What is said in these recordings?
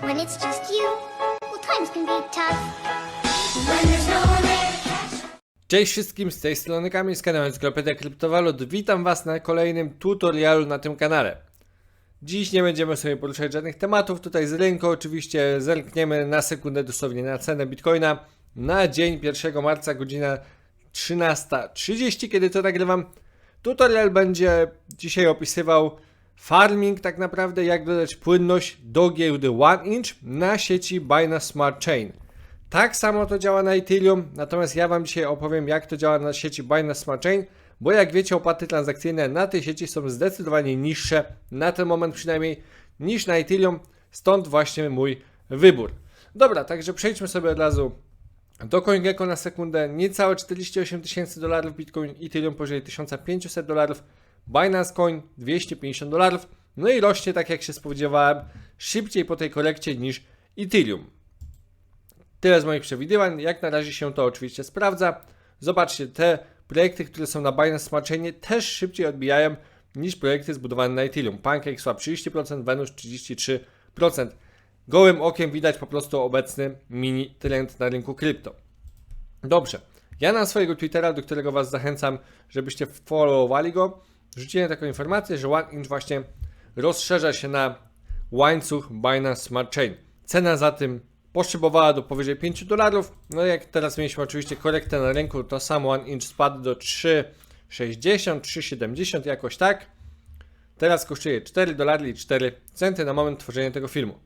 When it's just you, well, times can be tough. When there's no one Cześć wszystkim, z tej strony Kamil z kanału Encyklopedię Kryptowalut. Witam Was na kolejnym tutorialu na tym kanale. Dziś nie będziemy sobie poruszać żadnych tematów tutaj z rynku. Oczywiście zerkniemy na sekundę dosłownie na cenę Bitcoina na dzień 1 marca, godzina 13.30, kiedy to nagrywam. Tutorial będzie dzisiaj opisywał farming tak naprawdę, jak dodać płynność do giełdy OneInch na sieci Binance Smart Chain. Tak samo to działa na Ethereum, natomiast ja Wam dzisiaj opowiem, jak to działa na sieci Binance Smart Chain, bo jak wiecie, opłaty transakcyjne na tej sieci są zdecydowanie niższe, na ten moment przynajmniej, niż na Ethereum, stąd właśnie mój wybór. Dobra, także przejdźmy sobie od razu do CoinGecko na sekundę. Niecałe 48 tysięcy dolarów Bitcoin, Ethereum powyżej 1500 dolarów, Binance Coin 250 dolarów, no i rośnie tak jak się spodziewałem, szybciej po tej korekcie niż Ethereum. Tyle z moich przewidywań. Jak na razie się to oczywiście sprawdza. Zobaczcie, te projekty, które są na Binance Smart Chainie też szybciej odbijają niż projekty zbudowane na Ethereum. PancakeSwap 30%, Venus 33%. Gołym okiem widać po prostu obecny mini trend na rynku krypto. Dobrze. Ja na swojego Twittera, do którego Was zachęcam, żebyście followowali go, rzuciłem taką informację, że OneInch właśnie rozszerza się na łańcuch Binance Smart Chain. Cena za tym poszybowała do powyżej 5 dolarów. No jak teraz mieliśmy oczywiście korektę na rynku, to sam OneInch spadł do 3,60, 3,70 jakoś tak. Teraz kosztuje 4 dolary i 4 centy na moment tworzenia tego filmu.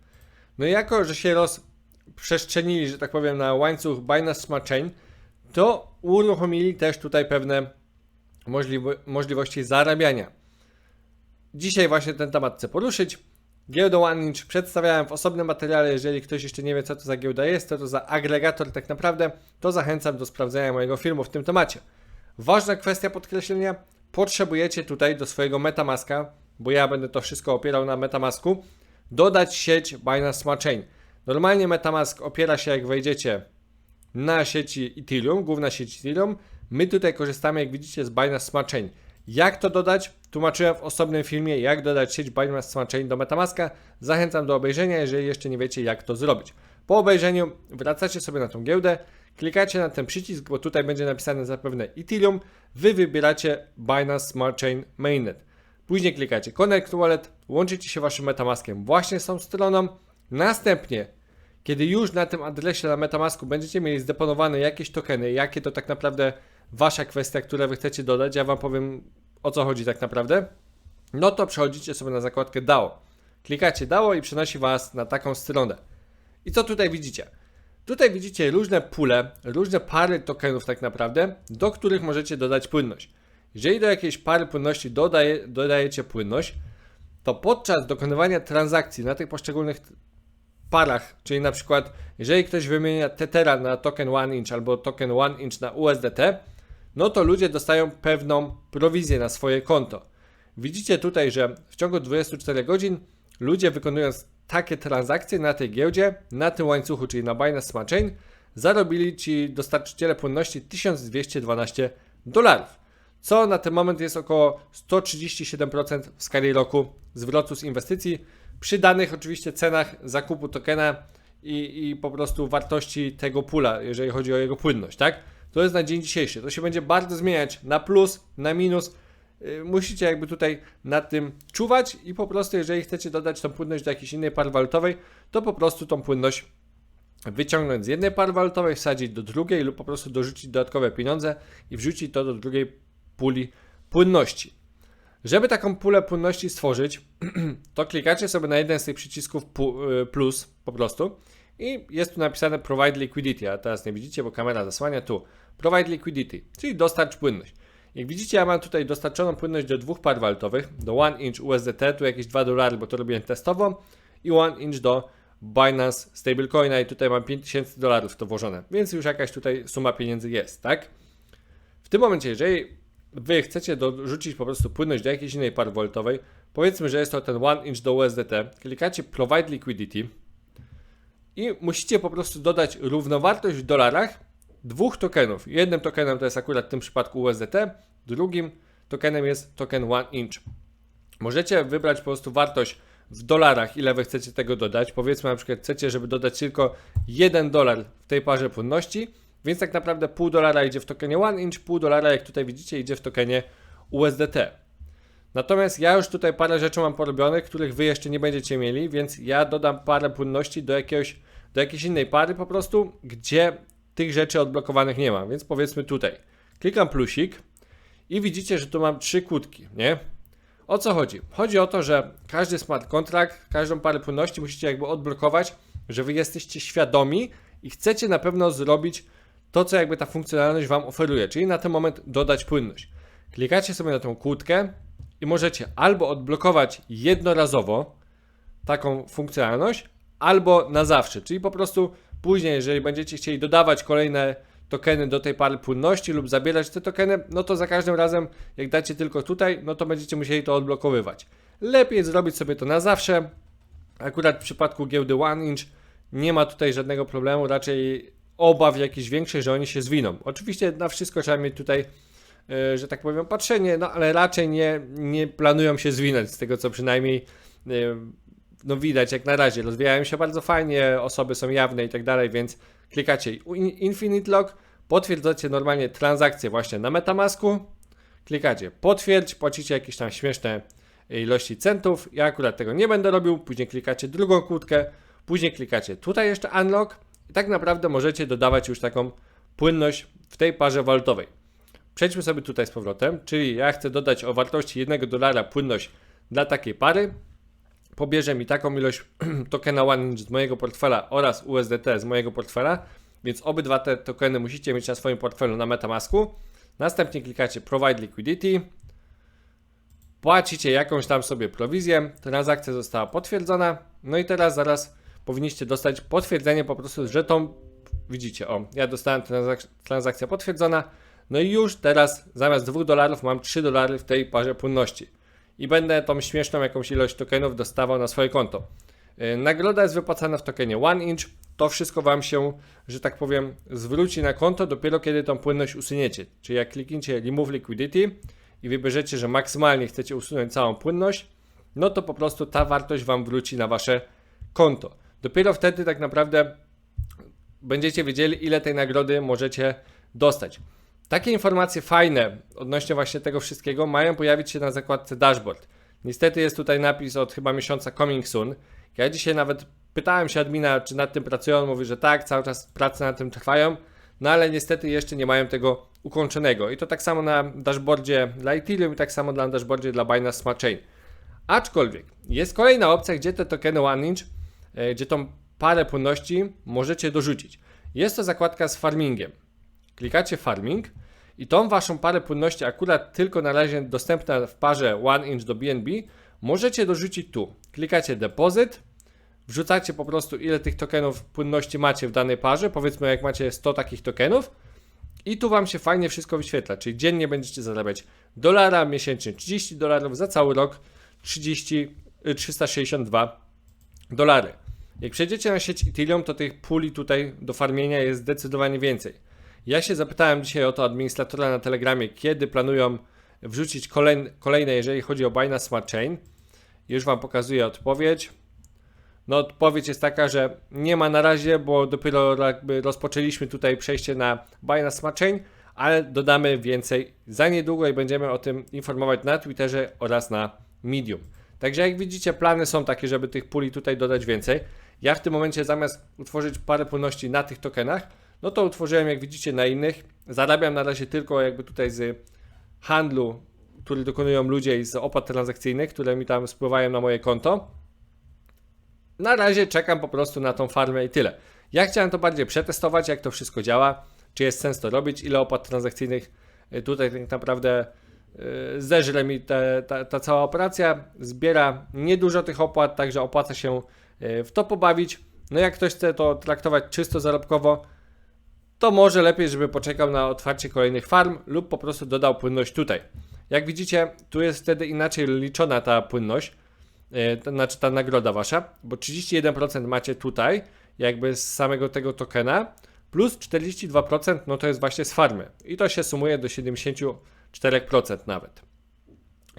No i jako, że się rozprzestrzenili, że tak powiem, na łańcuch Binance Smart Chain, to uruchomili też tutaj pewne możliwo- możliwości zarabiania. Dzisiaj właśnie ten temat chcę poruszyć. Giełdę OneInch przedstawiałem w osobnym materiale. Jeżeli ktoś jeszcze nie wie, co to za giełda jest, to to za agregator tak naprawdę, to zachęcam do sprawdzenia mojego filmu w tym temacie. Ważna kwestia podkreślenia, potrzebujecie tutaj do swojego Metamaska, bo ja będę to wszystko opierał na Metamasku, dodać sieć Binance Smart Chain. Normalnie Metamask opiera się, jak wejdziecie na sieci Ethereum, główna sieć Ethereum. My tutaj korzystamy, jak widzicie, z Binance Smart Chain. Jak to dodać? Tłumaczyłem w osobnym filmie, jak dodać sieć Binance Smart Chain do Metamaska. Zachęcam do obejrzenia, jeżeli jeszcze nie wiecie, jak to zrobić. Po obejrzeniu wracacie sobie na tą giełdę, klikacie na ten przycisk, bo tutaj będzie napisane zapewne Ethereum. Wy wybieracie Binance Smart Chain Mainnet. Później klikacie Connect Wallet, łączycie się waszym Metamaskiem właśnie z tą stroną. Następnie kiedy już na tym adresie na Metamasku będziecie mieli zdeponowane jakieś tokeny, jakie to tak naprawdę wasza kwestia, które wy chcecie dodać, ja wam powiem o co chodzi tak naprawdę, no to przechodzicie sobie na zakładkę DAO. Klikacie DAO i przenosi was na taką stronę. I co tutaj widzicie? Tutaj widzicie różne pule, różne pary tokenów tak naprawdę, do których możecie dodać płynność. Jeżeli do jakiejś pary płynności dodaje, dodajecie płynność, to podczas dokonywania transakcji na tych poszczególnych parach, czyli na przykład jeżeli ktoś wymienia Tethera na token OneInch albo token OneInch na USDT, no to ludzie dostają pewną prowizję na swoje konto. Widzicie tutaj, że w ciągu 24 godzin ludzie wykonując takie transakcje na tej giełdzie, na tym łańcuchu, czyli na Binance Smart Chain, zarobili ci dostarczyciele płynności 1212 dolarów, co na ten moment jest około 137% w skali roku zwrotu z inwestycji, przy danych oczywiście cenach zakupu tokena i, i po prostu wartości tego pula, jeżeli chodzi o jego płynność, tak? To jest na dzień dzisiejszy. To się będzie bardzo zmieniać na plus, na minus. Yy, Musicie jakby tutaj nad tym czuwać i po prostu jeżeli chcecie dodać tą płynność do jakiejś innej pary walutowej, to po prostu tą płynność wyciągnąć z jednej pary walutowej, wsadzić do drugiej lub po prostu dorzucić dodatkowe pieniądze i wrzucić to do drugiej puli płynności. Żeby taką pulę płynności stworzyć, to klikacie sobie na jeden z tych przycisków y, plus po prostu i jest tu napisane Provide Liquidity, a teraz nie widzicie, bo kamera zasłania tu. Provide Liquidity, czyli dostarcz płynność. Jak widzicie, ja mam tutaj dostarczoną płynność do dwóch par walutowych, do 1 inch USDT, tu jakieś 2 dolary, bo to robiłem testowo, i 1 inch do Binance Stablecoina i tutaj mam 5000 dolarów to włożone, więc już jakaś tutaj suma pieniędzy jest, tak? W tym momencie, jeżeli wy chcecie dorzucić po prostu płynność do jakiejś innej pary walutowej, powiedzmy, że jest to ten 1 inch do USDT, klikacie Provide Liquidity i musicie po prostu dodać równowartość w dolarach dwóch tokenów. Jednym tokenem to jest akurat w tym przypadku USDT, drugim tokenem jest token 1 inch. Możecie wybrać po prostu wartość w dolarach, ile wy chcecie tego dodać. Powiedzmy na przykład chcecie, żeby dodać tylko 1 dolar w tej parze płynności, więc tak naprawdę pół dolara idzie w tokenie One Inch, pół dolara, jak tutaj widzicie, idzie w tokenie USDT. Natomiast ja już tutaj parę rzeczy mam porobionych, których wy jeszcze nie będziecie mieli, więc ja dodam parę płynności do jakiegoś, do jakiejś innej pary po prostu, gdzie tych rzeczy odblokowanych nie ma. Więc powiedzmy tutaj, klikam plusik i widzicie, że tu mam trzy kłódki, nie? O co chodzi? Chodzi o to, że każdy smart contract, każdą parę płynności musicie jakby odblokować, że wy jesteście świadomi i chcecie na pewno zrobić to, co jakby ta funkcjonalność wam oferuje, czyli na ten moment dodać płynność. Klikacie sobie na tą kłódkę i możecie albo odblokować jednorazowo taką funkcjonalność, albo na zawsze, czyli po prostu później, jeżeli będziecie chcieli dodawać kolejne tokeny do tej pary płynności lub zabierać te tokeny, no to za każdym razem, jak dacie tylko tutaj, no to będziecie musieli to odblokowywać. Lepiej zrobić sobie to na zawsze. Akurat w przypadku giełdy One Inch nie ma tutaj żadnego problemu, raczej obaw jakichś większych, że oni się zwiną. Oczywiście na wszystko trzeba mieć tutaj, e, że tak powiem, patrzenie, no ale raczej nie, nie planują się zwinąć, z tego co przynajmniej e, no widać jak na razie. Rozwijają się bardzo fajnie, osoby są jawne i tak dalej, więc klikacie in- Infinite Log, potwierdzacie normalnie transakcję właśnie na Metamasku, klikacie potwierdź, płacicie jakieś tam śmieszne ilości centów. Ja akurat tego nie będę robił, później klikacie drugą kłódkę, później klikacie tutaj jeszcze Unlock i tak naprawdę możecie dodawać już taką płynność w tej parze walutowej. Przejdźmy sobie tutaj z powrotem, czyli ja chcę dodać o wartości 1 dolara płynność dla takiej pary, pobierze mi taką ilość tokena One Inch z mojego portfela oraz USDT z mojego portfela, więc obydwa te tokeny musicie mieć na swoim portfelu na Metamasku. Następnie klikacie Provide Liquidity, płacicie jakąś tam sobie prowizję, transakcja została potwierdzona, no i teraz zaraz powinniście dostać potwierdzenie po prostu, że tą, widzicie, o, ja dostałem transak- transakcja potwierdzona, no i już teraz zamiast 2 dolarów mam 3 dolary w tej parze płynności i będę tą śmieszną jakąś ilość tokenów dostawał na swoje konto. Yy, Nagroda jest wypłacana w tokenie One Inch. To wszystko Wam się, że tak powiem, zwróci na konto dopiero kiedy tą płynność usuniecie. Czyli jak klikniecie Remove Liquidity i wybierzecie, że maksymalnie chcecie usunąć całą płynność, no to po prostu ta wartość Wam wróci na Wasze konto. Dopiero wtedy tak naprawdę będziecie wiedzieli, ile tej nagrody możecie dostać. Takie informacje fajne odnośnie właśnie tego wszystkiego mają pojawić się na zakładce dashboard. Niestety jest tutaj napis od chyba miesiąca coming soon. Ja dzisiaj nawet pytałem się admina, czy nad tym pracują. Mówi, że tak, cały czas prace nad tym trwają, no ale niestety jeszcze nie mają tego ukończonego. I to tak samo na dashboardzie dla Ethereum i tak samo na dashboardzie dla Binance Smart Chain. Aczkolwiek jest kolejna opcja, gdzie te tokeny One Inch, e, gdzie tą parę płynności możecie dorzucić. Jest to zakładka z farmingiem klikacie farming i tą waszą parę płynności akurat tylko na razie dostępna w parze One Inch do BNB możecie dorzucić tu. Klikacie deposit, wrzucacie po prostu ile tych tokenów płynności macie w danej parze, powiedzmy jak macie 100 takich tokenów i tu wam się fajnie wszystko wyświetla, czyli dziennie będziecie zarabiać dolara, miesięcznie 30 dolarów, za cały rok 30, y, 362 dolary. Jak przejdziecie na sieć Ethereum, to tych puli tutaj do farmienia jest zdecydowanie więcej. Ja się zapytałem dzisiaj o to administratora na Telegramie, kiedy planują wrzucić kolejne, jeżeli chodzi o Binance Smart Chain. Już Wam pokazuję odpowiedź. No odpowiedź jest taka, że nie ma na razie, bo dopiero jakby rozpoczęliśmy tutaj przejście na Binance Smart Chain, ale dodamy więcej za niedługo i będziemy o tym informować na Twitterze oraz na Medium. Także jak widzicie, plany są takie, żeby tych puli tutaj dodać więcej. Ja w tym momencie zamiast utworzyć parę płynności na tych tokenach, no to utworzyłem, jak widzicie, na innych. Zarabiam na razie tylko jakby tutaj z handlu, który dokonują ludzie i z opłat transakcyjnych, które mi tam spływają na moje konto. Na razie czekam po prostu na tą farmę i tyle. Ja chciałem to bardziej przetestować, jak to wszystko działa, czy jest sens to robić, ile opłat transakcyjnych y, tutaj tak naprawdę y, zeżre mi te, ta, ta cała operacja. Zbiera niedużo tych opłat, także opłaca się y, w to pobawić. No jak ktoś chce to traktować czysto zarobkowo, to może lepiej, żeby poczekał na otwarcie kolejnych farm lub po prostu dodał płynność tutaj. Jak widzicie, tu jest wtedy inaczej liczona ta płynność, yy, to znaczy ta nagroda wasza, bo 31% macie tutaj, jakby z samego tego tokena, plus 42% no to jest właśnie z farmy. I to się sumuje do 74% nawet.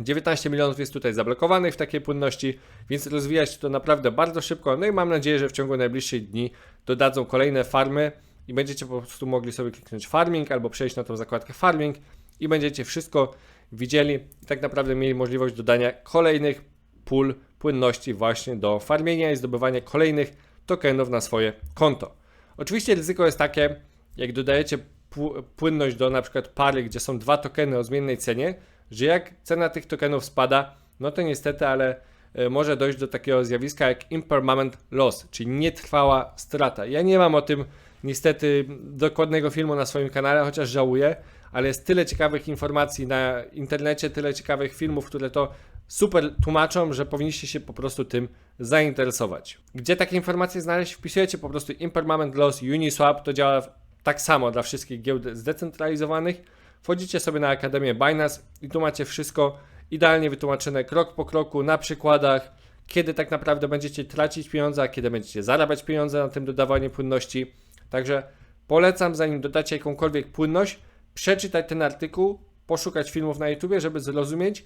19 milionów jest tutaj zablokowanych w takiej płynności, więc rozwija się to naprawdę bardzo szybko. No i mam nadzieję, że w ciągu najbliższych dni dodadzą kolejne farmy i będziecie po prostu mogli sobie kliknąć farming albo przejść na tą zakładkę farming i będziecie wszystko widzieli i tak naprawdę mieli możliwość dodania kolejnych pól płynności właśnie do farmienia i zdobywania kolejnych tokenów na swoje konto. Oczywiście ryzyko jest takie, jak dodajecie pł- płynność do na przykład pary, gdzie są dwa tokeny o zmiennej cenie, że jak cena tych tokenów spada, no to niestety, ale e, może dojść do takiego zjawiska jak impermanent loss, czyli nietrwała strata. Ja nie mam o tym niestety dokładnego filmu na swoim kanale, chociaż żałuję, ale jest tyle ciekawych informacji na internecie, tyle ciekawych filmów, które to super tłumaczą, że powinniście się po prostu tym zainteresować. Gdzie takie informacje znaleźć? Wpisujecie po prostu impermanent loss Uniswap, to działa tak samo dla wszystkich giełd zdecentralizowanych. Wchodzicie sobie na Akademię Binance i tu macie wszystko idealnie wytłumaczone krok po kroku na przykładach, kiedy tak naprawdę będziecie tracić pieniądze, a kiedy będziecie zarabiać pieniądze na tym dodawaniu płynności. Także polecam, zanim dodacie jakąkolwiek płynność, przeczytać ten artykuł, poszukać filmów na YouTube, żeby zrozumieć,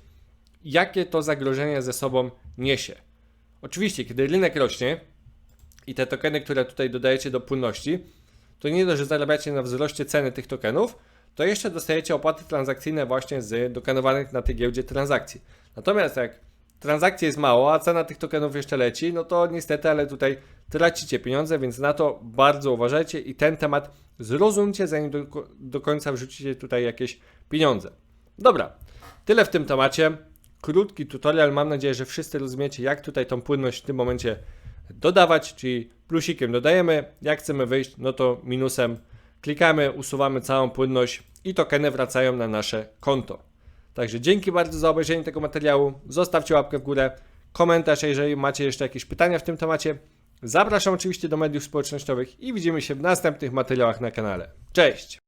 jakie to zagrożenie ze sobą niesie. Oczywiście, kiedy rynek rośnie i te tokeny, które tutaj dodajecie do płynności, to nie dość, że zarabiacie na wzroście ceny tych tokenów, to jeszcze dostajecie opłaty transakcyjne właśnie z dokonywanych na tej giełdzie transakcji. Natomiast jak transakcji jest mało, a cena tych tokenów jeszcze leci, no to niestety, ale tutaj tracicie pieniądze, więc na to bardzo uważajcie i ten temat zrozumcie, zanim do, do końca wrzucicie tutaj jakieś pieniądze. Dobra, tyle w tym temacie. Krótki tutorial, mam nadzieję, że wszyscy rozumiecie, jak tutaj tą płynność w tym momencie dodawać, czyli plusikiem dodajemy, jak chcemy wyjść, no to minusem klikamy, usuwamy całą płynność i tokeny wracają na nasze konto. Także dzięki bardzo za obejrzenie tego materiału. Zostawcie łapkę w górę, komentarz, jeżeli macie jeszcze jakieś pytania w tym temacie. Zapraszam oczywiście do mediów społecznościowych i widzimy się w następnych materiałach na kanale. Cześć!